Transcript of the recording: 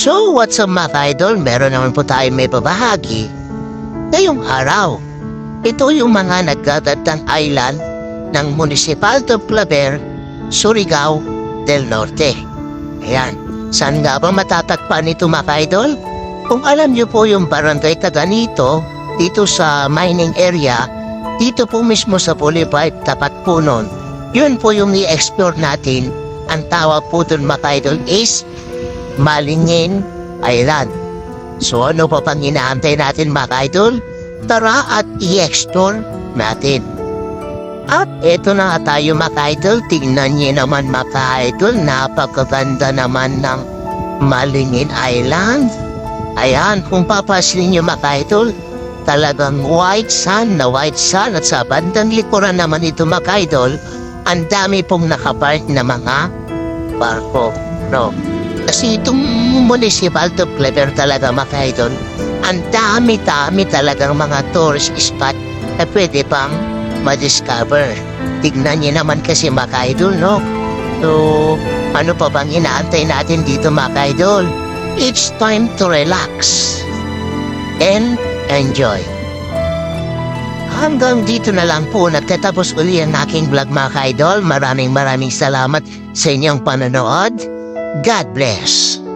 So, what's up mga idol? Meron naman po tayo may babahagi. Ngayong araw, ito yung mga nagdadatang island ng Municipal de Claver, Surigao del Norte. Ayan, saan nga ba matatagpan ito mga idol? Kung alam niyo po yung barangay Taganito, dito sa mining area, dito po mismo sa Boulevard, tapat po nun. Yun po yung i-explore natin. Ang tawag po dun mga idol is Malingin Island. So ano pa pang inaantay natin mga idol? Tara at i-explore natin. At eto na tayo mga idol. Tingnan niyo naman mga idol. Napakaganda naman ng Malingin Island. Ayan, kung papaslin niyo mga idol, talagang white sun na white sun at sa bandang likuran naman ito mga idol, ang dami pong nakapark na mga barko. No? Kasi itong municipal to Clever talaga mga idol, ang dami-dami talagang mga tourist spot na pwede pang ma-discover. Tignan niyo naman kasi mga idol, no? So, ano pa bang inaantay natin dito mga idol? It's time to relax and enjoy. Hanggang dito na lang po nagtatapos uli ang aking vlog mga idol. Maraming maraming salamat sa inyong panonood. God bless.